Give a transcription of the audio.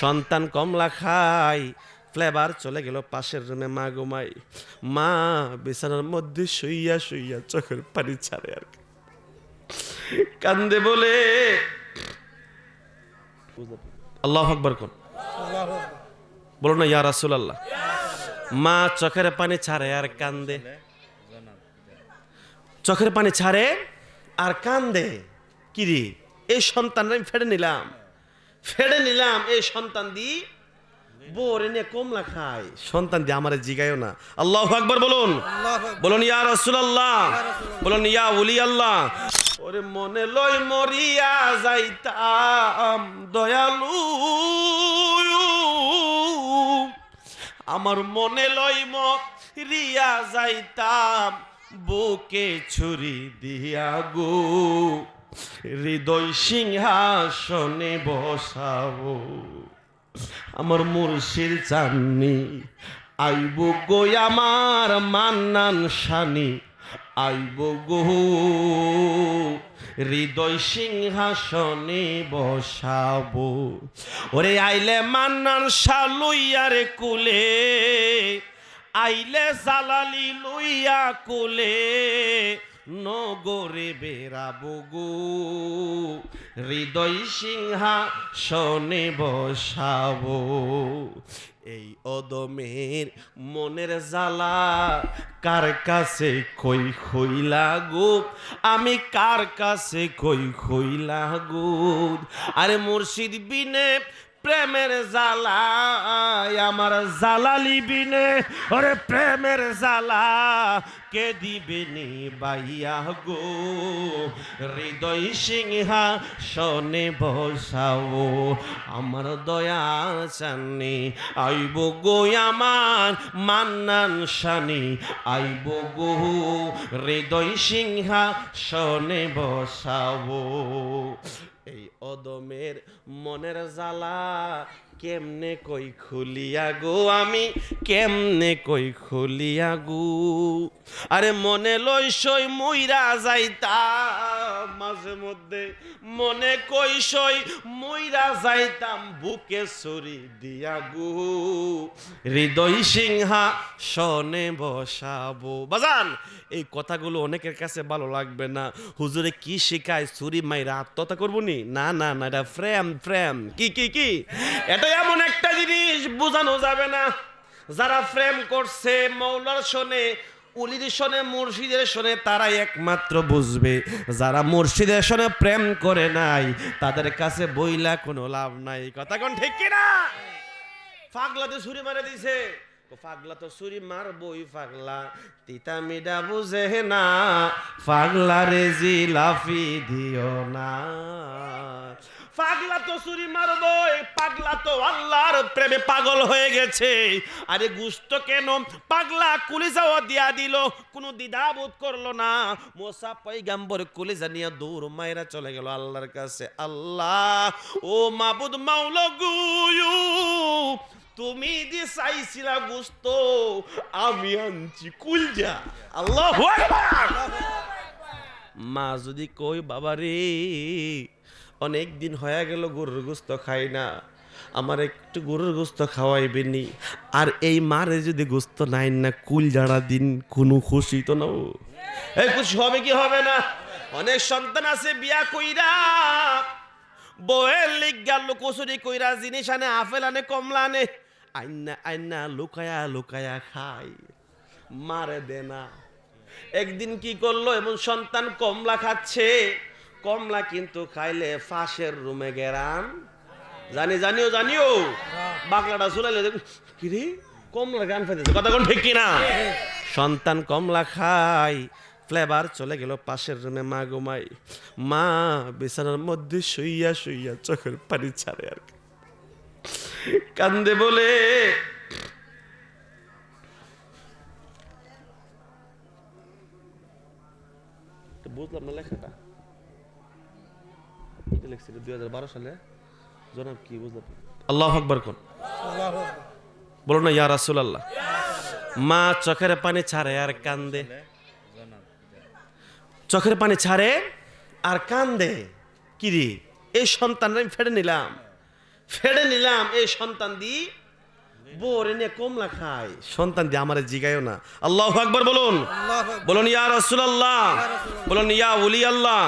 সন্তান কমলা খায় ফ্লেভার চলে গেল পাশের রুমে মা ঘুমাই মা বিছানার মধ্যে শুইয়া শুইয়া চোখের পানি ছাড়ে আর কান্দে বলে, আল্লাহ আকবর কোন? বলো না, ইয়া রাসুল আল্লাহ মা চোখের পানি ছাড়ে আর কান্দে। চোখের পানি ছাড়ে আর কান্দে। কিরি এই সন্তানরা আমি ফেড়ে নিলাম। ফেড়ে নিলাম এই সন্তান দি বোরে নিয়ে কমলা খায়। সন্তান দিয়ে আমার জিগায়ও না। আল্লাহ আকবর বলুন। বলুন ইয়া রাসূলুল্লাহ। বলুন ইয়া ওলি আল্লাহ ওরে মনে লই মরিয়া যাইতাম দয়ালু। আমার মনে লই রিয়া যাইতাম বুকে ছুরি দিয়া গো। হৃদয় সিংহাসনে বসাবো। আমার মুর্শিদ চাননি, আইব গো আমার মান্নান সানি আইব গো হৃদয় সিংহাসনে বসাবো। ওরে আইলে মান্নান শালুইয়ারে কুলে, আইলে জালালি লইয়া কুলে নগরে বেড়াবো গো। হৃদয় সিংহা শনে বসাবো। এই অদমের মনের জ্বালা কার কাছে কই খইলা গো আমি কার কাছে কই খইলা গো আরে মুর্শিদ বিনে প্রেমের জ্বালা আমার জ্বালালি বিনে। ওরে প্রেমের জ্বালা, কে দিবে নি বাইয়া গো? হৃদয় সিংহা শনে বসাও, আমার দয়া চাননি। আইব গো আমার মান্নান শানি, আইব গো হৃদয় সিংহা শনে বসাবো এই অদমের মনের জ্বালা কেমনে কই খুলিয়া গো আমি? কেমনে কই খুলিয়া গো? আরে মনে লই সই মুইরা যাইতাম। মাঝে মধ্যে মনে কই সই মুইরা যাইতাম বুকে ছুরি দিয়া গো। হৃদয় সিংহা শনে বসাবো। বাজান, এই কথাগুলো অনেকের কাছে ভালো লাগবে না। হুজুরে কি শেখায় ছুরি মাইরা আত্মহত্যা করব নি? না না না, এটা ফ্রেম ফ্রেম কি কি কি? এটা এমন একটা জিনিস বোঝানো যাবে না। যারা ফ্রেম করছে, মৌলার শোনে উলির শোনে, মুর্শিদের শোনে, তারাই একমাত্র বুঝবে। যারা মুর্শিদের শোনে প্রেম করে নাই, তাদের কাছে বইলা কোনো লাভ নাই। কথা কোন ঠিক কিনা পাগলাতে ছুরি মারে দিছে। তো পাগলা তো ছুরি মারবই পাগলা তিতা মিডা বুঝে না। পাগলা রে জিলাফি দিও না। পাগলা তো ছুরি মারবই পাগলা তো আল্লাহর প্রেমে পাগল হয়ে গেছে। আরে গুস্ত কেন? পাগলা কুলিজাও দিয়া দিল, কোনো দ্বিধাবোধ করল না। মোসা পৈগাম্বর কুলিজা নিয়ে দূর মায়েরা চলে গেল আল্লাহর কাছে। আল্লাহ, ও মাবুদ মাওলা গুয়ু তুমি যে চাইছিলা গুস্ত, আমি আনছি কুলজা। আল্লাহ মা যদি কই বাবা রে অনেক দিন হয়ে গেল গরুর গোস্ত খাই না। আমার একটু গরুর গোস্ত খাওয়াইবেনি আর এই মারে যদি গোস্ত নাই না, কুল জাড়া দিন কোনো খুশি তো না এই খুশি হবে কি হবে না? অনেক সন্তান আছে বিয়া কইরা, বউয়ের লিগ গেল কচুরি কইরা জিনিস আনে, আপেল আনে, কমলা আনে, আইনা আইনা লুকায়া লুকায়া খাই মারে দে না। একদিন কি করল? এমন সন্তান কমলা খাচ্ছে কমলা কিন্তু খাইলে ফাঁসের রুমে গেরান জানি, জানিও জানিও। বাকলাটা দেখুন কিরে? কমলা গান ফেলেছে কথা কোন ঠিক কিনা? সন্তান কমলা খায় ফ্লেভার চলে গেল পাশের রুমে, মা ঘুমাই। মা বিছানার মধ্যে শুইয়া শুইয়া চোখের পানি ছাড়ে আর। কান্দে বলে বুঝলাম না লেখাটা। লিখছিল দুই সালে। জনাব কি বুঝলাম? আল্লাহ আকবর কোন? বলো না ইয়া রাসুল আল্লাহ মা চোখের পানি ছাড়ে আর কান্দে। চোখের পানি ছাড়ে আর কান্দে। কিরি এই সন্তান আমি ফেড়ে নিলাম। ফেড়ে নিলাম এই সন্তান দি বোরে নিয়ে কমলা খায়। সন্তান দিয়ে আমার জিগায়ও না। আল্লাহ আকবর বলুন। বলুন ইয়া রাসূলুল্লাহ। বলুন ইয়া উলি আল্লাহ